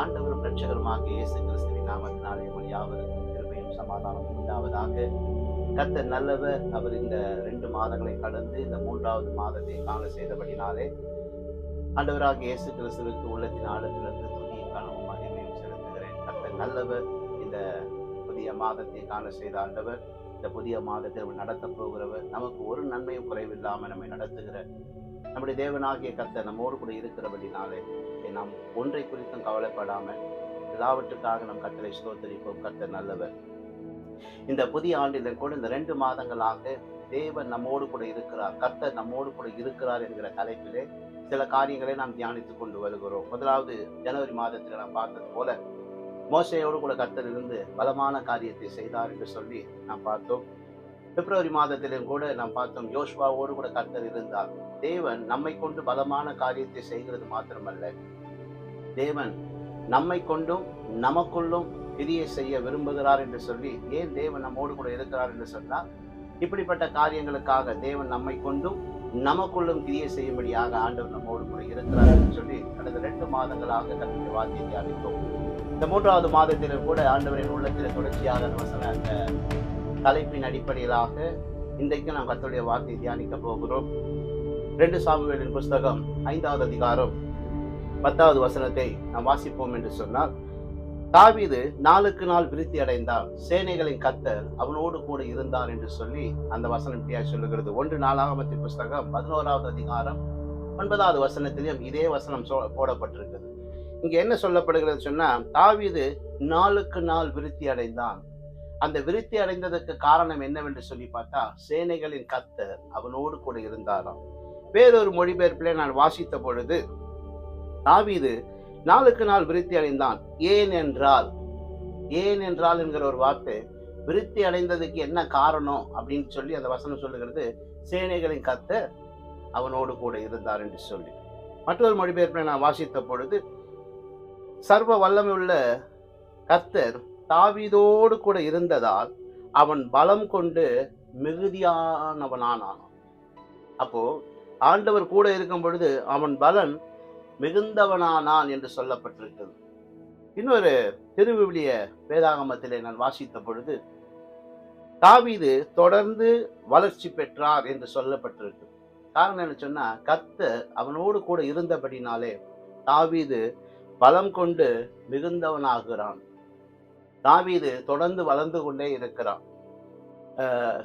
ஆண்டவரும் ரட்சகருமாக இயேசு கிறிஸ்துவின் நாமத்தினாலே உங்கள் யாவருக்கும் கிருபையும் சமாதானமும் உண்டாவதாக. கர்த்தர் நல்லவர். அவர் இந்த ரெண்டு மாதங்களை கடந்து இந்த மூன்றாவது மாதத்தை காண செய்தபடினாலே ஆண்டவராக இயேசு கிறிஸ்துவுக்கு உள்ளத்தின் ஆழத்திலிருந்து துதியும் கனவும் மகிமையும் செலுத்துகிறேன். கர்த்தர் நல்லவர். இந்த புதிய மாதத்தை காண செய்த ஆண்டவர் இந்த புதிய மாதத்தை நடத்த போகிறவர் நமக்கு ஒரு நன்மையும் குறைவில்லாமல் நம்மை நடத்துகிற நம்முடைய தேவனாகிய கத்தை நம்மோடு கூட இருக்கிறபடினாலே நாம் ஒன்றை குறித்தும் கவலைப்படாமல் எல்லாவற்றுக்காக நம் கத்தரை ஸ்தோத்தரிப்போம். கத்தர் நல்லவர். இந்த புதிய ஆண்டிலும் கூட இந்த ரெண்டு மாதங்களாக தேவன் நம்மோடு கூட இருக்கிறார். கர்த்தர் நம்மோடு கூட இருக்கிறார் என்கிற தலைப்பிலே சில காரியங்களை நாம் தியானித்துக் கொண்டு வருகிறோம். முதலாவது ஜனவரி மாதத்தில் நாம் பார்த்தது போல மோசையோடு கூட கர்த்தர் இருந்து பலமான காரியத்தை செய்தார் என்று சொல்லி நாம் பார்த்தோம். பிப்ரவரி மாதத்திலும் கூட நாம் பார்த்தோம் யோஷ்வாவோடு கூட கர்த்தர் இருந்தார். தேவன் நம்மை கொண்டு பலமான காரியத்தை செய்கிறது மாத்திரமல்ல. தேவன் நம்மை கொண்டும் நமக்குள்ளும் கிரியை செய்ய விரும்புகிறார் என்று சொல்லி ஏன் தேவன் நம்மோடு கூட இருக்கிறார் என்று சொன்னால் இப்படிப்பட்ட காரியங்களுக்காக தேவன் நம்மை கொண்டும் நமக்குள்ளும் கிரியை செய்யும்படியாக ஆண்டவர் நம்மோடு கூட இருக்கிறார் என்று சொல்லி கடந்த ரெண்டு மாதங்களாக தன்னுடைய வார்த்தையை தியானித்தோம். இந்த மூன்றாவது மாதத்திலும் கூட ஆண்டவரின் உள்ளத்தில் தொடர்ச்சியாக வசன அந்த தலைப்பின் அடிப்படையிலாக இன்றைக்கு நாம் கர்த்தருடைய வார்த்தை தியானிக்க போகிறோம். ரெண்டு சாமுவேலின் புஸ்தகம் ஐந்தாவது அதிகாரம் பத்தாவது வசனத்தை நாம் வாசிப்போம் என்று சொன்னால் தாவிது நாளுக்கு நாள் விருத்தி அடைந்தார். சேனைகளின் கத்தர் அவனோடு கூட இருந்தார் என்று சொல்லி அந்த வசனம் இப்படியாக சொல்லுகிறது. ஒன்று நாலாகமத்தின் புஸ்தகம் பதினோராவது அதிகாரம் ஒன்பதாவது வசனத்திலையும் இதே வசனம் சொ- போடப்பட்டிருக்கிறது இங்க என்ன சொல்லப்படுகிறது சொன்னா தாவீது நாளுக்கு நாள் விருத்தி அடைந்தான். அந்த விருத்தி அடைந்ததற்கு காரணம் என்னவென்று சொல்லி பார்த்தா சேனைகளின் கத்தர் அவனோடு கூட இருந்தாராம். வேறொரு மொழிபெயர்ப்பிலே நான் வாசித்த பொழுது தாவீது நாளுக்கு நாள் விருத்தி அடைந்தான். ஏன் என்றால் ஏன் என்றால் என்கிற ஒரு வார்த்தை விருத்தி அடைந்ததுக்கு என்ன காரணம் அப்படின்னு சொல்லி அந்த வசனம் சொல்லுகிறது சேனைகளின் கத்தர் அவனோடு கூட இருந்தார் என்று சொல்லி. மற்றொரு மொழிபெயர்ப்பில் நான் வாசித்த பொழுது சர்வ வல்லமை உள்ள கத்தர் தாவீதோடு கூட இருந்ததால் அவன் பலம் கொண்டு மிகுதியானவனானான். அப்போ ஆண்டவர் கூட இருக்கும் பொழுது அவன் பலன் மிகுந்தவனானான் என்று சொல்லப்பட்டிருக்கிறது. இன்னொரு திருவிவிலிய வேதாகமத்திலே நான் வாசித்த பொழுது தாவீது தொடர்ந்து வளர்ச்சி பெற்றார் என்று சொல்லப்பட்டிருக்கு காரணம் என்ன சொன்னா கத்த அவனோடு கூட இருந்தபடினாலே தாவீது பலம் கொண்டு மிகுந்தவனாகிறான். தாவீது தொடர்ந்து வளர்ந்து கொண்டே இருக்கிறான்.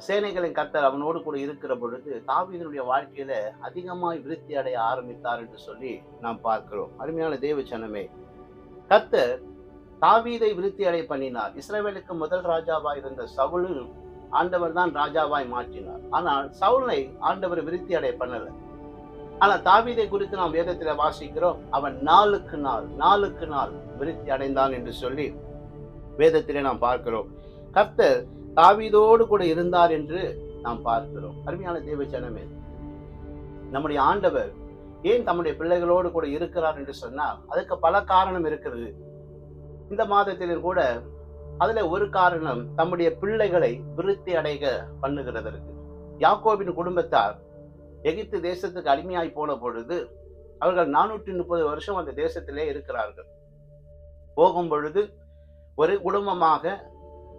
சேனைகளின் கர்த்தர் அவனோடு கூட இருக்கிற பொழுது தாவீதனுடைய வாழ்க்கையில அதிகமாய் விருத்தி அடைய ஆரம்பித்தார் என்று சொல்லி நாம் பார்க்கிறோம். அருமையான தேவச்சனமே கர்த்தர் தாவீதை விருத்தி அடைய பண்ணினார். இஸ்ரேவேலுக்கு முதல் ராஜாவாய் இருந்த சவுலும் ஆண்டவர் தான் ராஜாவாய் மாற்றினார். ஆனால் சவுலை ஆண்டவர் விருத்தி அடைய பண்ணல. ஆனா தாவீதை குறித்து நாம் வேதத்தில் வாசிக்கிறோம். அவன் நாளுக்கு நாள் நாளுக்கு நாள் விருத்தி அடைந்தான் என்று சொல்லி வேதத்திலே நாம் பார்க்கிறோம். கர்த்தர் தாவீதோடு கூட இருந்தார் என்று நாம் பார்க்கிறோம். அருமையான தேவச்சனமே நம்முடைய ஆண்டவர் ஏன் தம்முடைய பிள்ளைகளோடு கூட இருக்கிறார் என்று சொன்னால் அதுக்கு பல காரணம் இருக்கிறது. இந்த மாதத்திலும் கூட அதுல ஒரு காரணம் தம்முடைய பிள்ளைகளை விருத்தி அடைக பண்ணுகிறதற்கு யாக்கோவின் குடும்பத்தார் எகிப்து தேசத்துக்கு அடிமையாய் போன பொழுது அவர்கள் நானூற்றி முப்பது வருஷம் அந்த தேசத்திலே இருக்கிறார்கள். போகும் பொழுது ஒரு குடும்பமாக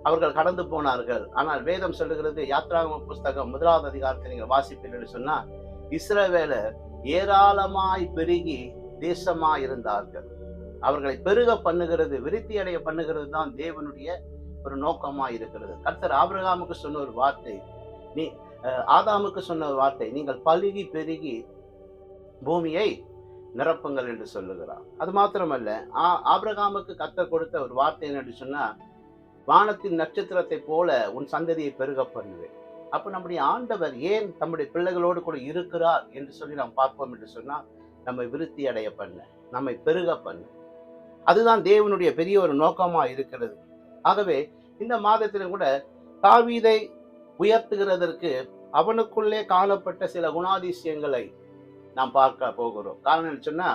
அவர்கள் கடந்து போனார்கள். ஆனால் வேதம் சொல்லுகிறது யாத்ராகம புஸ்தகம் முதலாவது அதிகாரத்தை நீங்கள் வாசிப்பீர்கள் சொன்னால் இஸ்ரவேலர் ஏராளமாய் பெருகி தேசமாக இருந்தார்கள் அவர்களை பெருக பண்ணுகிறது விருத்தி அடைய பண்ணுகிறது தான் தேவனுடைய ஒரு நோக்கமாக இருக்கிறது கர்த்தர் ஆபிரகாமுக்கு சொன்ன ஒரு வார்த்தை நீ ஆதாமுக்கு சொன்ன ஒரு வார்த்தை நீங்கள் பழுகி பெருகி பூமியை நிரப்புங்கள் என்று சொல்லுகிறார். அது மாத்திரமல்ல ஆ- ஆபிரகாமுக்கு கத்த கொடுத்த ஒரு வார்த்தை என்று சொன்னா வானத்தின் நட்சத்திரத்தை போல உன் சந்ததியை பெருக பண்ணுவேன் அப்போ நம்முடைய ஆண்டவர் ஏன் தம்முடைய பிள்ளைகளோடு கூட இருக்கிறார் என்று சொல்லி நாம் பார்ப்போம் என்று சொன்னால் நம்மை விருத்தி அடைய பண்ண நம்மை பெருக பண்ண. அதுதான் தேவனுடைய பெரிய ஒரு நோக்கமாக இருக்கிறது. ஆகவே இந்த மாதத்திலும் கூட தாவீதை உயர்த்துகிறதற்கு அவனுக்குள்ளே காணப்பட்ட சில குணாதிசயங்களை நாம் பார்க்க போகிறோம். காரணம் என்ன சொன்னா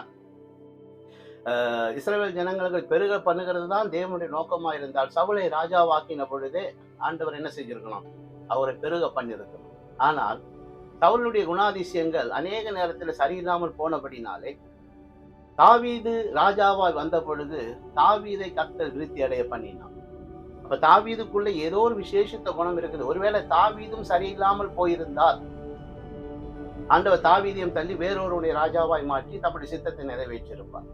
அஹ், ஜனங்களுக்கு பெருக பண்ணுகிறது தான் தேவனுடைய நோக்கமா இருந்தால் சவுளை ராஜாவாக்கின பொழுதே ஆண்டவர் என்ன செஞ்சிருக்கணும்? அவரை பெருக பண்ணியிருக்கணும். ஆனால் சவுளுடைய குணாதிசயங்கள் அநேக நேரத்தில் சரியில்லாமல் போனபடினாலே தாவீது ராஜாவாய் வந்த பொழுது தாவீதை கர்த்தர் விருத்தி அடைய பண்ணினான். அப்ப தாவீதுக்குள்ள ஏதோ ஒரு விசேஷத்த குணம் இருக்குது. ஒருவேளை தாவீதும் சரியில்லாமல் போயிருந்தால் ஆண்டவர் தாவீதியம் தள்ளி வேறொருவனை ராஜாவாய் மாற்றி தம்முடைய சித்தத்தை நிறைவேற்றியிருப்பார்.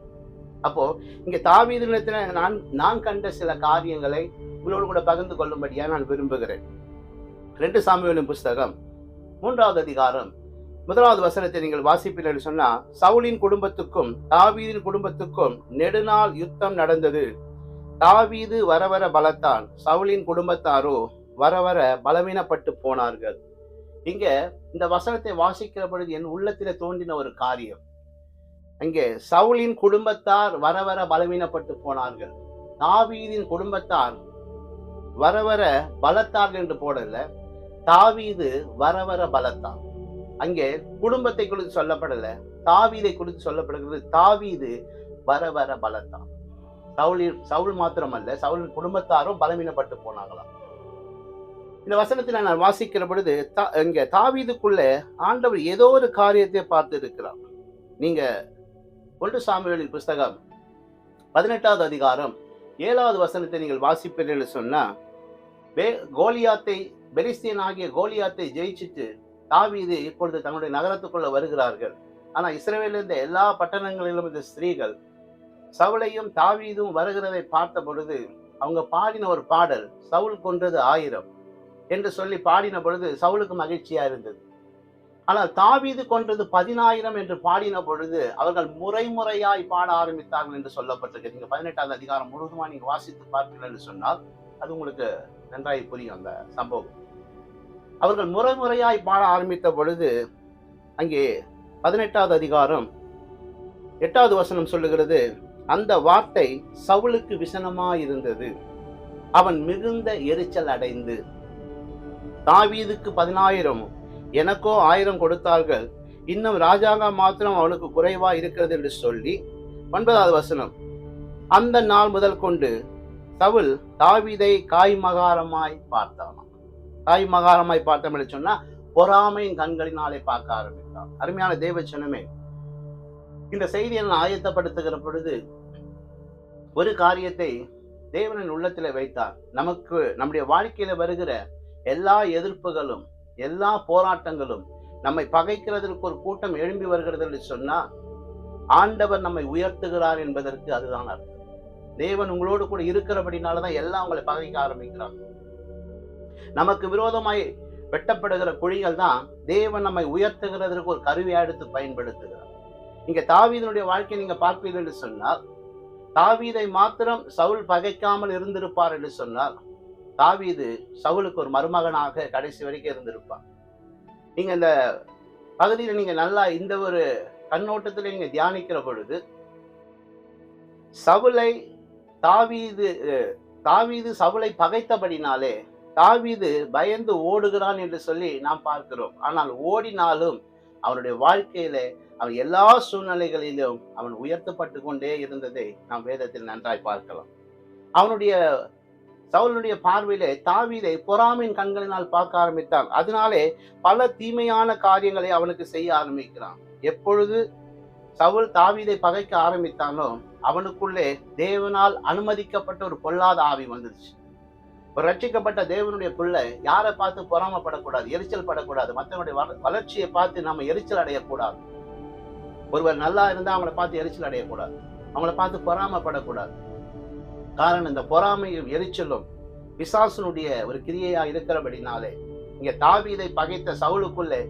அப்போ இங்க தாவீதினத்துல நான் நான் கண்ட சில காரியங்களை உங்களோடு கூட பகிர்ந்து கொள்ளும்படியா நான் விரும்புகிறேன். ரெண்டு சாமியலின் புஸ்தகம் மூன்றாவது அதிகாரம் முதலாவது வசனத்தை நீங்கள் வாசிப்பீர்கள் சொன்னா சவுலின் குடும்பத்துக்கும் தாவீதின் குடும்பத்துக்கும் நெடுநாள் யுத்தம் நடந்தது. தாவீது வர வர பலத்தான் சவுலின் குடும்பத்தாரோ வர வர பலவீனப்பட்டு போனார்கள். இங்க இந்த வசனத்தை வாசிக்கிற பொழுது என் உள்ளத்தில் தோன்றின ஒரு காரியம். அங்கே சவுலின் குடும்பத்தார் வர வர பலவீனப்பட்டு போனார்கள். தாவீதின் குடும்பத்தார் வர வர பலத்தார்கள் என்று போடல. தாவீது வர வர பலத்தான். அங்கே குடும்பத்தை குறித்து சொல்லப்படல. தாவீதை குறித்து சொல்லப்படுகிறது தாவீது வர வர பலத்தான். சவுலின் சவுல் மாத்திரமல்ல சவுலின் குடும்பத்தாரும் பலவீனப்பட்டு போனாங்களாம் இந்த வசனத்தை நான் வாசிக்கிற பொழுது தா- இங்க தாவீதுக்குள்ள ஆண்டவர் ஏதோ ஒரு காரியத்தை பார்த்து இருக்கிறார். நீங்க ஒன்று சாமுவேலின் புஸ்தகம் பதினெட்டாவது அதிகாரம் ஏழாவது வசனத்தை நீங்கள் வாசிப்பீர்கள் சொன்னா வே கோலியாத்தை பெலிஸ்தீன் ஆகிய கோலியாத்தை ஜெயிச்சுட்டு தாவீது இப்பொழுது தன்னுடைய நகரத்துக்குள்ள வருகிறார்கள். ஆனா இஸ்ரவேலில் இருந்த எல்லா பட்டணங்களிலும் இந்த ஸ்திரீகள் சவுளையும் தாவீதும் வருகிறதை பார்த்த பொழுது அவங்க பாடின ஒரு பாடல் சவுல் கொன்றது ஆயிரம். என்று சொல்லி பாடின பொழுது சவுலுக்கு மகிழ்ச்சியா இருந்தது. ஆனால் தாவீது கொன்றது பதினாயிரம் என்று பாடின பொழுது அவர்கள் முறை முறையாய் பாட ஆரம்பித்தார்கள் என்று சொல்லப்பட்டிருக்கு. நீங்க பதினெட்டாவது அதிகாரம் முழுவதுமா நீங்க வாசித்து பார்ப்பீர்கள் என்று சொன்னால் அது உங்களுக்கு நன்றாய் புரியும் அந்த சம்பவம். அவர்கள் முறை முறையாய் பாட ஆரம்பித்த பொழுது அங்கே பதினெட்டாவது அதிகாரம் எட்டாவது வசனம் சொல்லுகிறது அந்த வார்த்தை சவுளுக்கு விசனமாய் இருந்தது அவன் மிகுந்த எரிச்சல் அடைந்து தாவீதுக்கு பதினாயிரமும் எனக்கோ ஆயிரம் கொடுத்தார்கள். இன்னும் ராஜாங்கம் மாத்திரம் அவனுக்கு குறைவா இருக்கிறது என்று சொல்லி ஒன்பதாவது வசனம். அந்த நாள் முதல் கொண்டு சவுல் தாவீதை காய்மகாரமாய் பார்த்தானாம் காய்மகாரமாய் பார்த்தோம் என்று சொன்னா பொறாமையின் கண்களினாலே பார்க்க ஆரம்பித்தான். அருமையான தேவச்சனமே இந்த செய்தியை நான் ஆயத்தப்படுத்துகிற பொழுது ஒரு காரியத்தை தேவனின் உள்ளத்தில் வைத்தார். நமக்கு நம்முடைய வாழ்க்கையில வருகிற எல்லா எதிர்ப்புகளும் எல்லா போராட்டங்களும் நம்மை பகைக்கிறதற்கு ஒரு கூட்டம் எழும்பி வருகிறது என்று சொன்னால் ஆண்டவர் நம்மை உயர்த்துகிறார் என்பதற்கு அதுதான் அர்த்தம். தேவன் உங்களோடு கூட இருக்கிறபடினாலதான் எல்லாம் உங்களை பகைக்க ஆரம்பிக்கிறாங்க நமக்கு விரோதமாய் வெட்டப்படுகிற குழிகள் தான் தேவன் நம்மை உயர்த்துகிறதற்கு ஒரு கருவியா எடுத்து பயன்படுத்துகிறார். இங்க தாவீதனுடைய வாழ்க்கையை நீங்க பார்ப்பீர்கள் என்று சொன்னால் தாவீதை மாத்திரம் சவுல் பகைக்காமல் இருந்திருப்பார் என்று சொன்னால் தாவீது சவுலுக்கு ஒரு மருமகனாக கடைசி வரைக்கும் இருந்திருப்பான். நீங்க இந்த பகுதியில் நீங்க நல்லா இந்த ஒரு கண்ணோட்டத்தில் நீங்க தியானிக்கிற பொழுது சவுளை தாவீது தாவீது சவுளை பகைத்தபடினாலே தாவீது பயந்து ஓடுகிறான் என்று சொல்லி நாம் பார்க்கிறோம். ஆனால் ஓடினாலும் அவனுடைய வாழ்க்கையில அவன் எல்லா சூழ்நிலைகளிலும் அவன் உயர்த்தப்பட்டு கொண்டே இருந்ததை நாம் வேதத்தில் நன்றாய் பார்க்கலாம். அவனுடைய சவுலுடைய பார்வையிலே தாவீதை பொறாமையின் கண்களினால் பார்க்க ஆரம்பித்தான். அதனாலே பல தீமையான காரியங்களை அவனுக்கு செய்ய ஆரம்பிக்கிறான். எப்பொழுது சவுல் தாவீதை பகைக்க ஆரம்பித்தானோ அவனுக்குள்ளே தேவனால் அனுமதிக்கப்பட்ட ஒரு பொல்லாத ஆவி வந்துருச்சு. ஒரு ரட்சிக்கப்பட்ட தேவனுடைய பிள்ளை யாரை பார்த்து பொறாமப்படக்கூடாது எரிச்சல் படக்கூடாது மற்றவனுடைய வளர்ச்சியை பார்த்து நம்ம எரிச்சல் அடையக்கூடாது. ஒருவர் நல்லா இருந்தால் அவங்கள பார்த்து எரிச்சல் அடையக்கூடாது. அவங்கள பார்த்து பொறாமப்படக்கூடாது. காரணம் இந்த பொறாமையும் எரிச்சலும் பிசாசனுடைய ஒரு கிரியையா இருக்கிறபடினாலே இங்க தாவீதை பகைத்த சவுலுக்குள்ளே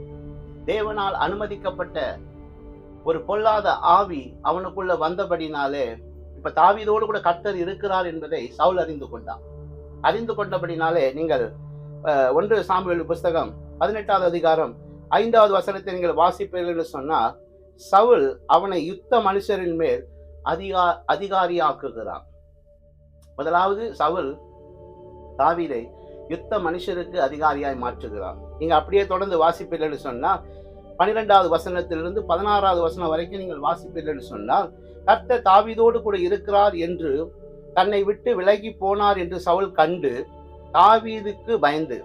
தேவனால் அனுமதிக்கப்பட்ட ஒரு பொல்லாத ஆவி அவனுக்குள்ள வந்தபடினாலே இப்ப தாவீதோடு கூட கர்த்தர் இருக்கிறார் என்பதை சவுல் அறிந்து கொண்டான். அறிந்து கொண்டபடினாலே நீங்கள் ஒன்று சாமுவேல் புஸ்தகம் பதினெட்டாவது அதிகாரம் ஐந்தாவது வசனத்தை நீங்கள் வாசிப்பீர்கள் என்று சொன்னால் சவுல் அவனை யுத்த மனுஷரின் மேல் அதிகா அதிகாரியாக்குகிறான். முதலாவது சவுல் தாவீதை யுத்த மனுஷருக்கு அதிகாரியாய் மாற்றுகிறான். நீங்க அப்படியே தொடர்ந்து வாசிப்பீர்கள் சொன்னால் பனிரெண்டாவது வசனத்திலிருந்து பதினாறாவது வசனம் வரைக்கும் நீங்கள் வாசிப்பீர்கள் சொன்னால் கர்த்த தாவீதோடு கூட இருக்கிறார் என்று தன்னை விட்டு விலகி போனார் என்று சவுல் கண்டு தாவீதுக்கு பயந்து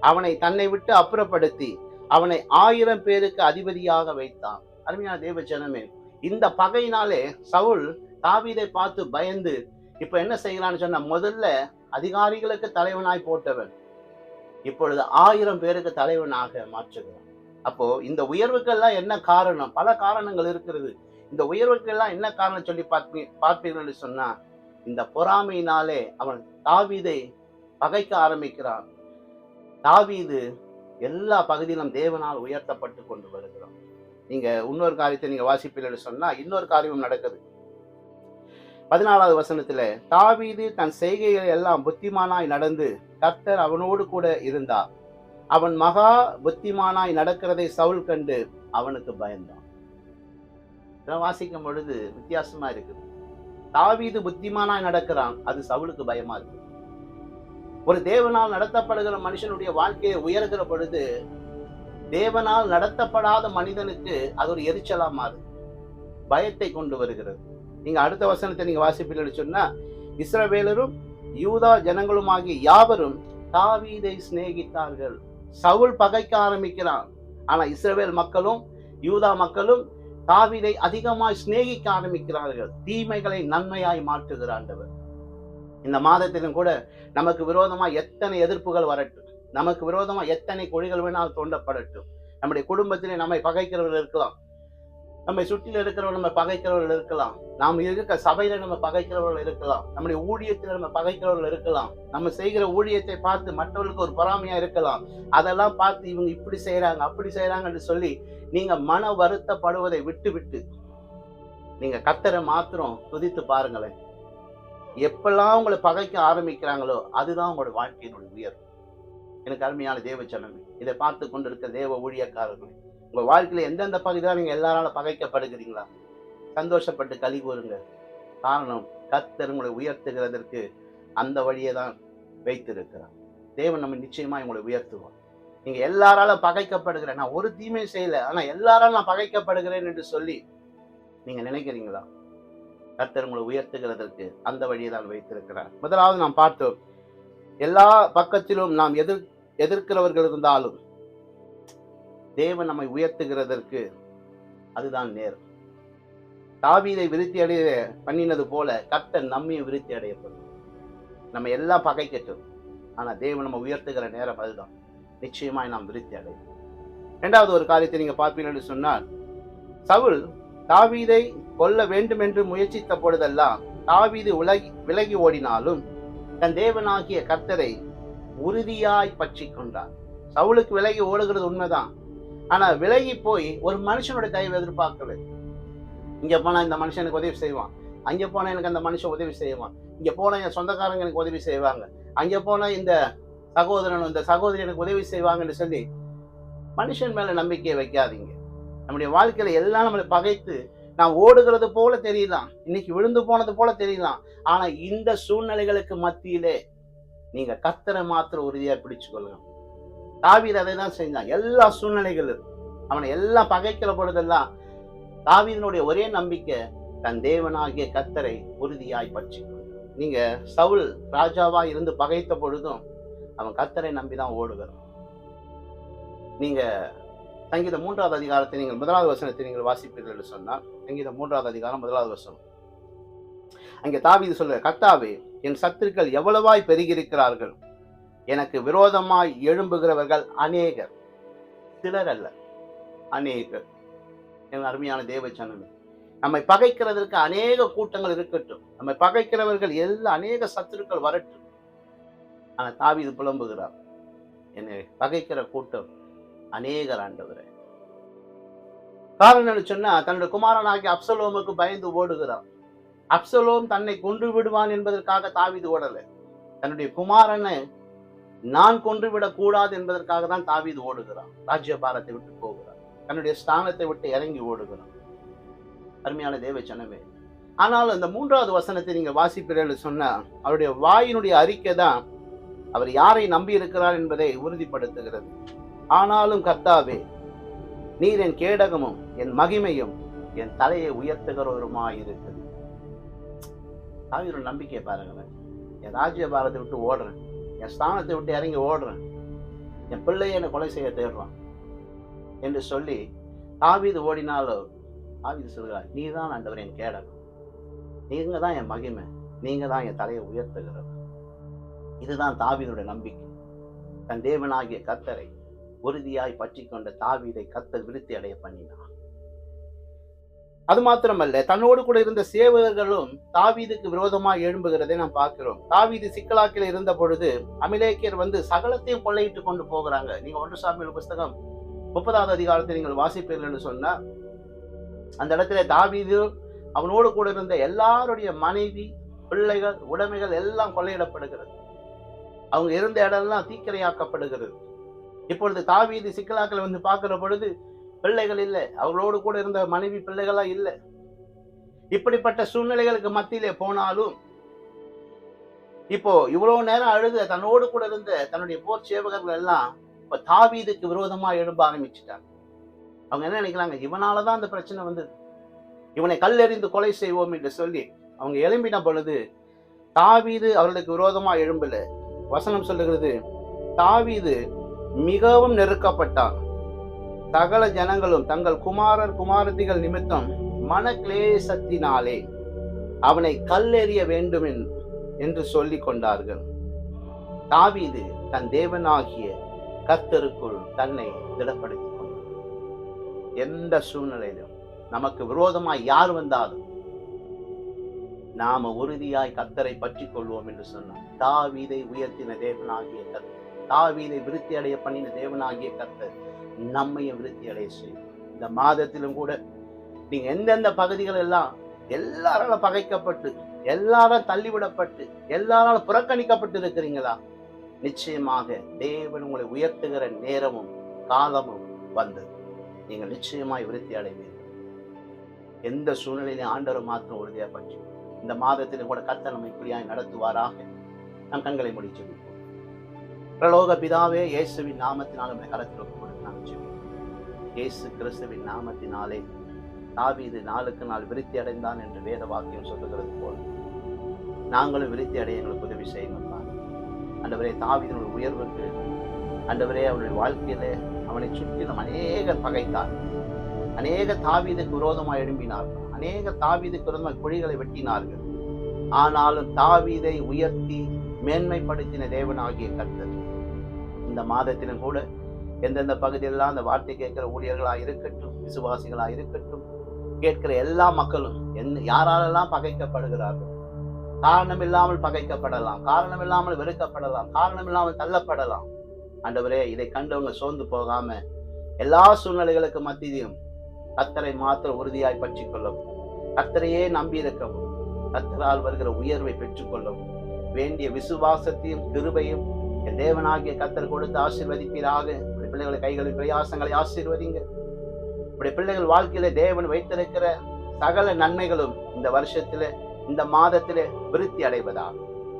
அவனை தன்னை விட்டு அப்புறப்படுத்தி அவனை ஆயிரம் பேருக்கு அதிபதியாக வைத்தான். அருமையான தேவ ஜனமே இந்த பகையினாலே சவுல் தாவீதை பார்த்து பயந்து இப்போ என்ன செய்கிறான்னு சொன்னால் முதல்ல அதிகாரிகளுக்கு தலைவனாய் போட்டவன். இப்பொழுது ஆயிரம் பேருக்கு தலைவனாக மாற்றுகிறான். அப்போ இந்த உயர்வுக்கெல்லாம் என்ன காரணம்? பல காரணங்கள் இருக்கிறது. இந்த உயர்வுக்கெல்லாம் என்ன காரணம் சொல்லி பார்ப்பீ பார்ப்பீர்கள் சொன்னா இந்த பொறாமையினாலே அவன் தாவீதை பகைக்க ஆரம்பிக்கிறான். தாவீது எல்லா பகுதியிலும் தேவனால் உயர்த்தப்பட்டு கொண்டு வருகிறான். நீங்க இன்னொரு காரியத்தை நீங்க வாசிப்பீர்கள் சொன்னா இன்னொரு காரியமும் நடக்குது. பதினாலாவது வசனத்துல தாவீது தன் செய்கைகள் எல்லாம் புத்திமானாய் நடந்து கர்த்தர் அவனோடு கூட இருந்தார். அவன் மகா புத்திமானாய் நடக்கிறதை சவுல் கண்டு அவனுக்கு பயந்தான். வாசிக்கும் பொழுது வித்தியாசமா இருக்குது. தாவீது புத்திமானாய் நடக்கிறான் அது சவுலுக்கு பயமா இருக்கு ஒரு தேவனால் நடத்தப்படுகிற மனுஷனுடைய வாழ்க்கையை உயர்கிற பொழுது தேவனால் நடத்தப்படாத மனிதனுக்கு அது ஒரு எரிச்சலா மாறுது. பயத்தை கொண்டு வருகிறது. நீங்கள் அடுத்த வசனத்தை நீங்கள் வாசிப்பீர்கள் சொன்னால் இஸ்ரவேலரும் யூதா ஜனங்களுமாகிய யாவரும் தாவீதை சிநேகித்தார்கள். சவுல் பகைக்க ஆரம்பிக்கிறான். ஆனால் இஸ்ரவேல் மக்களும் யூதா மக்களும் தாவீதை அதிகமாய் சிநேகிக்க ஆரம்பிக்கிறார்கள். தீமைகளை நன்மையாய் மாற்றுகிற ஆண்டவர். இந்த மாதத்திலும் கூட நமக்கு விரோதமாக எத்தனை எதிர்ப்புகள் வரட்டும். நமக்கு விரோதமாக எத்தனை கொடிகள் வேணாலும் தோண்டப்படட்டும். நம்முடைய குடும்பத்திலே நம்மை பகைக்கிறவர்கள் இருக்கலாம். நம்மை சுற்றில இருக்கிறவர்கள் நம்ம பகைக்கிறவர்கள் இருக்கலாம். நாம் இருக்க சபையில நம்ம பகைக்கிறவர்கள் இருக்கலாம். நம்முடைய ஊழியத்தில் நம்ம பகைக்கிறவர்கள் இருக்கலாம். நம்ம செய்கிற ஊழியத்தை பார்த்து மற்றவர்களுக்கு ஒரு பொறாமையா இருக்கலாம். அதெல்லாம் பார்த்து இவங்க இப்படி செய்யறாங்க அப்படி செய்யறாங்கன்னு சொல்லி நீங்க மன வருத்தப்படுவதை விட்டு விட்டு நீங்க கத்தரை மாத்திரம் துதித்து பாருங்களேன். எப்பெல்லாம் உங்களை பகைக்க ஆரம்பிக்கிறாங்களோ அதுதான் உங்களோட வாழ்க்கையினுடைய உயர்வு. எனக்கு அருமையான தேவ ஜனமே இதை பார்த்து கொண்டிருக்க தேவ ஊழியக்காரர்களே உங்க வாழ்க்கையில எந்தெந்த பகுதியாக நீங்க எல்லாரால பகைக்கப்படுகிறீங்களா? சந்தோஷப்பட்டு கழி கூறுங்க காரணம் கத்தர் உங்களை உயர்த்துகிறதற்கு அந்த வழியை தான் வைத்திருக்கிறார். தேவன் நம்ம நிச்சயமா உங்களை உயர்த்துவோம் நீங்க எல்லாரால பகைக்கப்படுகிறேன். நான் ஒரு தீமையும் செய்யல. ஆனா எல்லாராலும் நான் பகைக்கப்படுகிறேன் என்று சொல்லி நீங்க நினைக்கிறீங்களா? கர்த்தர் உங்களை உயர்த்துகிறதற்கு அந்த வழியை தான் வைத்திருக்கிறார். முதலாவது நாம் பார்த்தோம். எல்லா பக்கத்திலும் நாம் எதிர் எதிர்க்கிறவர்கள் இருந்தாலும் தேவன் நம்மை உயர்த்துகிறதற்கு அதுதான் நேரம் தாவீதை விருத்தி அடைய பண்ணினது போல கர்த்தர் நம்மையும் விருத்தி அடையப்படும். நம்ம எல்லாம் பகைக்கட்டும் ஆனால் தேவன் நம்ம உயர்த்துகிற நேரம் அதுதான். நிச்சயமாய் நாம் விருத்தி அடையும் ரெண்டாவது ஒரு காரியத்தை நீங்கள் பார்ப்பீர்கள் சொன்னால் சவுல் தாவீதை கொல்ல வேண்டும் என்று முயற்சித்த பொழுதெல்லாம் தாவீது உலகி விலகி ஓடினாலும் தன் தேவனாகிய கர்த்தரை உறுதியாய் பற்றி கொண்டார். சவுளுக்கு விலகி ஓடுகிறது உண்மைதான். ஆனா விலகி போய் ஒரு மனுஷனுடைய தயவு எதிர்பார்க்கல இங்க போனா இந்த மனுஷனுக்கு உதவி செய்வான். அங்க போனா எனக்கு அந்த மனுஷன் உதவி செய்வான். இங்க போனா என் சொந்தக்காரங்க எனக்கு உதவி செய்வாங்க. அங்க போனா இந்த சகோதரன் இந்த சகோதரி எனக்கு உதவி செய்வாங்கன்னு சொல்லி மனுஷன் மேல நம்பிக்கையை வைக்காதீங்க. நம்முடைய வாழ்க்கையில எல்லாம் நம்மளை பகைத்து நான் ஓடுகிறது போல தெரியலாம். இன்னைக்கு விழுந்து போனது போல தெரியலாம். ஆனா இந்த சூழ்நிலைகளுக்கு மத்தியிலே நீங்க கத்தரை மாத்திரம் உறுதியா பிடிச்சு கொள்ளுங்க தாவீது அதை தான் செஞ்சான். எல்லா சூழ்நிலைகளும் அவனை எல்லாம் பகைக்கிற பொழுதெல்லாம் தாவீதனுடைய ஒரே நம்பிக்கை தன் தேவனாகிய கத்தரை உறுதியாய் பற்றி நீங்க சவுல் ராஜாவா இருந்து பகைத்த பொழுதும் அவன் கத்தரை நம்பிதான் ஓடுகிறான். நீங்க சங்கீத மூன்றாவது அதிகாரத்தை நீங்கள் முதலாவது வசனத்தை நீங்கள் வாசிப்பீர்கள் என்று சொன்னால் சங்கீத மூன்றாவது அதிகாரம் முதலாவது வசனம். அங்கே தாவீது சொல்ற கர்த்தாவே என் சத்துருக்கள் எவ்வளவாய் பெருகியிருக்கிறார்கள்? எனக்கு விரோதமாய் எழும்புகிறவர்கள் அநேகர். சிலர் அல்ல அநேகர். என் அருமையான தேவ ஜனமே. நம்மை பகைக்கிறதற்கு அநேக கூட்டங்கள் இருக்கட்டும். நம்மை பகைக்கிறவர்கள் எல்லா அநேக சத்துருக்கள் வரட்டும். ஆனால் தாவி இது புலம்புகிறார். என்னை பகைக்கிற கூட்டம் அநேகர் ஆண்டவரே. காரணம் என்ன சொன்னா தன்னுடைய குமாரனாகி அப்சலோமுக்கு பயந்து ஓடுகிறான் அப்சலோம் தன்னை கொன்று விடுவான் என்பதற்காக தாவிது ஓடலை. தன்னுடைய குமாரனை நான் கொன்றுவிடக் கூடாது என்பதற்காக தான் தாவீது ஓடுகிறான். ராஜ்யபாரத்தை விட்டு போகிறான். தன்னுடைய ஸ்தானத்தை விட்டு இறங்கி ஓடுகிறான். அருமையான தேவ ஜனமே ஆனால் அந்த மூன்றாவது வசனத்தை நீங்க வாசிப்பீர்கள் சொன்னா அவருடைய வாயினுடைய அறிக்கை தான் அவர் யாரை நம்பி இருக்கிறார் என்பதை உறுதிப்படுத்துகிறது. ஆனாலும் கர்த்தாவே நீர் என் கேடகமும் என் மகிமையும் என் தலையை உயர்த்துகிறவருமாயிருக்கிறது. தாவீரோட நம்பிக்கையை பாருங்களேன் என் ராஜ்ய பாரத்தை விட்டு ஓடுறேன். என் ஸ்தானத்தை விட்டு இறங்கி ஓடுறேன். என் பிள்ளைய என்னை கொலை செய்ய தேடுறான். என்று சொல்லி ஆவிது ஓடினாலும் ஆவிது சொல்கிறார் நீ தான் ஆண்டவர் என் கேடகம் நீங்கள் தான் என் மகிமை. நீங்கள் தான் என் தலையை உயர்த்துகிறவர். இதுதான் தாவிதனுடைய நம்பிக்கை. தன் தேவனாகிய கத்தரை உறுதியாய் பற்றி கொண்ட தாவிதை கத்தர் விருத்தி அடைய பண்ணினான் அது மாத்திரமல்ல தன்னோடு கூட இருந்த சேவகர்களும் தாவீதுக்கு விரோதமாக எழும்புகிறதை நாம் பார்க்கிறோம். தாவீது சிக்கலாக்கில் இருந்த பொழுது அமிலேக்கியர் வந்து சகலத்தையும் கொள்ளையிட்டு கொண்டு போகிறாங்க. நீங்க ஒன்று சாமியில் புஸ்தகம் முப்பதாவது அதிகாரத்தை நீங்கள் வாசிப்பீர்கள்னு சொன்னா அந்த இடத்துல தாவீது அவனோடு கூட இருந்த எல்லாருடைய மனைவி பிள்ளைகள் உடைமைகள் எல்லாம் கொள்ளையிடப்படுகிறது. அவங்க இருந்த இடம்லாம் தீக்கிரையாக்கப்படுகிறது. இப்பொழுது தாவீது சிக்கலாக்களை வந்து பார்க்கிற பொழுது பிள்ளைகள் இல்லை. அவர்களோடு கூட இருந்த மனைவி பிள்ளைகளாக இல்லை. இப்படிப்பட்ட சூழ்நிலைகளுக்கு மத்தியிலே போனாலும் இப்போ இவ்வளவு நேரம் அழுது தன்னோடு கூட இருந்த தன்னுடைய போர் சேவகர்கள் எல்லாம் இப்ப தாவீதுக்கு விரோதமா எழும்ப ஆரம்பிச்சுட்டாங்க. அவங்க என்ன நினைக்கிறாங்க? இவனாலதான் அந்த பிரச்சனை வந்தது. இவனை கல்லெறிந்து கொலை செய்வோம் என்று சொல்லி அவங்க எழும்பின பொழுது தாவீது அவர்களுக்கு விரோதமா எழும்பல. வசனம் சொல்லுகிறது தாவீது மிகவும் நெருக்கப்பட்டான். சகல ஜனங்களும் தங்கள் குமாரர் குமாரதிகள் நிமித்தம் மன கிளேசத்தினாலே அவனை கல்லெறிய வேண்டும் என்று சொல்லி கொண்டார்கள். தாவீது தன் தேவனாகிய கத்தருக்குள் தன்னை திடப்படுத்திக் எந்த சூழ்நிலையிலும் நமக்கு விரோதமாய் யார் வந்தாலும் நாம உறுதியாய் கத்தரை பற்றி கொள்வோம் என்று சொன்னார் தாவீதை உயர்த்தின தேவனாகிய கத்தர் தாவீதை விருத்தி அடைய பண்ணின தேவனாகிய கத்தர் நம்மையும் விருத்தி அடைய செய்யும். இந்த மாதத்திலும் கூட நீங்கள் எந்தெந்த பகுதிகள் எல்லாம் எல்லாராலும் பகைக்கப்பட்டு எல்லாரும் தள்ளிவிடப்பட்டு எல்லாராலும் புறக்கணிக்கப்பட்டு இருக்கிறீங்களா? நிச்சயமாக தேவன் உங்களை உயர்த்துகிற நேரமும் காலமும் வந்தது நீங்கள் நிச்சயமாய் விருத்தி அடைவீர்கள். எந்த சூழ்நிலையிலும் ஆண்டவர் மாத்திரம் உறுதியாக பற்றி இந்த மாதத்திலும் கூட கத்த நம்ம இப்படியாய் நடத்துவாராக. நம் கண்களை முடிச்சிருக்கேன் பிரலோக பிதாவே இயேசுவின் நாமத்தினால் நம்மை கரத்தில் கொடுத்து நாம் இயேசு கிறிஸ்துவின் நாமத்தினாலே தாவீது நாளுக்கு நாள் விருத்தி அடைந்தான் என்று வேத வாக்கியம் சொல்லுகிறது போல் நாங்களும் விருத்தி அடைய எங்களுக்கு உதவி செய்யுங்கள் ஆண்டவரே தாவீதனுடைய உயர்வுக்கு ஆண்டவரே அவனுடைய வாழ்க்கையிலே அவனை சுற்றிலும் அநேகர் பகைத்தார். அநேக தாவீதுக்கு விரோதமாக எழும்பினார்கள் அநேக தாவீதுக்கு விரோதமாக குழிகளை வெட்டினார்கள். ஆனாலும் தாவீதை உயர்த்தி மேன்மைப்படுத்தின தேவனாகிய கர்த்தர். இந்த மாதத்திலும் கூட எந்தெந்த பகுதியெல்லாம் அந்த வார்த்தை கேட்கிற ஊழியர்களாக இருக்கட்டும் விசுவாசிகளாக இருக்கட்டும் கேட்கிற எல்லா மக்களும் என் யாராலெல்லாம் பகைக்கப்படுகிறார்கள்? காரணம் இல்லாமல் பகைக்கப்படலாம் காரணம் இல்லாமல் வெறுக்கப்படலாம் காரணம் இல்லாமல் தள்ளப்படலாம். ஆண்டவரே இதை கண்டவங்க சோர்ந்து போகாம எல்லா சூழ்நிலைகளுக்கு மத்தியிலும் கத்தரை மாத்திர உறுதியாய் பற்றிக் கொள்ளவும் கத்தரையே நம்பியிருக்கவும் கத்தரால் வருகிற உயர்வை பெற்றுக்கொள்ளவும். வேண்டிய விசுவாசத்தையும் கிருபையும் என் தேவனாகிய கத்தர் கொடுத்து ஆசீர்வதிப்பீராக. இப்படி பிள்ளைகளை கைகளின் பிரயாசங்களை ஆசீர்வதிங்க. இப்படி பிள்ளைகள் வாழ்க்கையில தேவன் வைத்திருக்கிற சகல நன்மைகளும் இந்த வருஷத்துல இந்த மாதத்திலே விருத்தி அடைவதா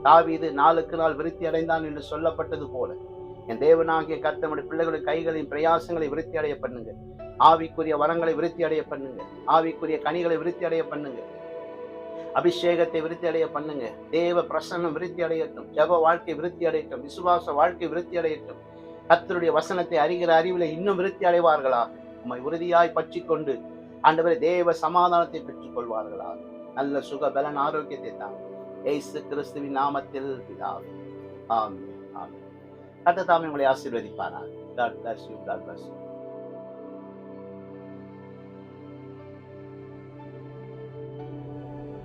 தாவீது நாளுக்கு நாள் விருத்தி அடைந்தான் என்று சொல்லப்பட்டது போல. என் தேவனாகிய கத்தமுடைய பிள்ளைகளுடைய கைகளின் பிரயாசங்களை விருத்தி அடைய பண்ணுங்க. ஆவிக்குரிய வரங்களை விருத்தி அடைய பண்ணுங்க. ஆவிக்குரிய கனிகளை விருத்தி அடைய பண்ணுங்க. அபிஷேகத்தை விருத்தி அடைய பண்ணுங்க. தேவ பிரசன்னம் விருத்தி அடையட்டும் ஜெப வாழ்க்கை விருத்தி அடையட்டும் விசுவாச வாழ்க்கை விருத்தி அடையட்டும் கத்தருடைய வசனத்தை அறிகிற அறிவில் இன்னும் விருத்தி அடைவார்களா உண்மை உறுதியாய் பற்றி கொண்டு ஆண்டவரை தேவ சமாதானத்தை பெற்றுக் கொள்வார்களா நல்ல சுக பலன் ஆரோக்கியத்தை தான் ஏசு கிறிஸ்துவின் நாமத்தில் பிதாவே. ஆமே ஆமென். கர்த்தர் தாமே உங்களை ஆசீர்வதிப்பாரா God bless you. God bless you.